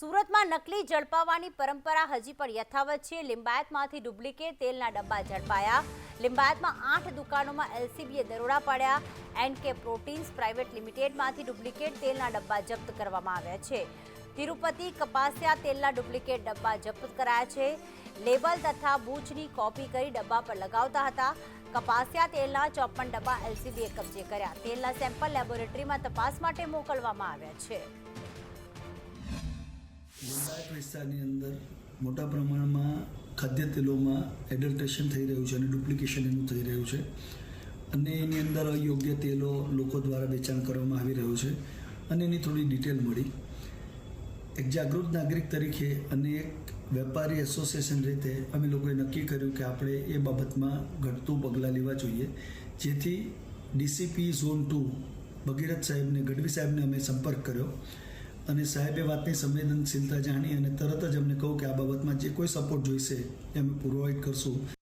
સુરતમાં નકલી ઝડપાવવાની પરંપરા હજી પણ યથાવત છે. લિંબાયતમાંથી ડુપ્લિકેટ તેલના ડબ્બા ઝડપાયા. લિંબાયતમાં આઠ દુકાનોમાં એલસીબીએ દરોડા પાડ્યા. કે પ્રોટીન્સ પ્રાઇવેટ લિમિટેડમાંથી ડુપ્લિકેટ તેલના ડબ્બા જપ્ત કરવામાં આવ્યા છે. તિરુપતિ કપાસિયા તેલના ડુપ્લિકેટ ડબ્બા જપ્ત કરાયા છે. લેબલ તથા બૂચની કોપી કરી ડબ્બા પર લગાવતા હતા. કપાસિયા તેલના ચોપન ડબ્બા એલસીબીએ કબજે કર્યા. તેલના સેમ્પલ લેબોરેટરીમાં તપાસ માટે મોકલવામાં આવ્યા છે. વિસ્તારની અંદર મોટા પ્રમાણમાં ખાદ્ય તેલોમાં એડલ્ટ્રેશન થઈ રહ્યું છે અને ડુપ્લિકેશન એનું થઈ રહ્યું છે. અને એની અંદર અયોગ્ય તેલો લોકો દ્વારા વેચાણ કરવામાં આવી રહ્યું છે. અને એની થોડી ડિટેલ મળી. એક જાગૃત નાગરિક તરીકે અને એક વેપારી એસોસિએશન રીતે અમે લોકોએ નક્કી કર્યું કે આપણે એ બાબતમાં ઘટતું પગલાં લેવા જોઈએ. જેથી ડીસીપી ઝોન ટુ ભગીરથ સાહેબને, ગઢવી સાહેબને અમે સંપર્ક કર્યો. અને સાહેબે વાતની સંવેદનશીલતા જાણી અને તરત જ અમને કહું કે આ બાબતમાં જે કોઈ સપોર્ટ જોઈશે એ અમે પ્રોવાઈડ કરશું.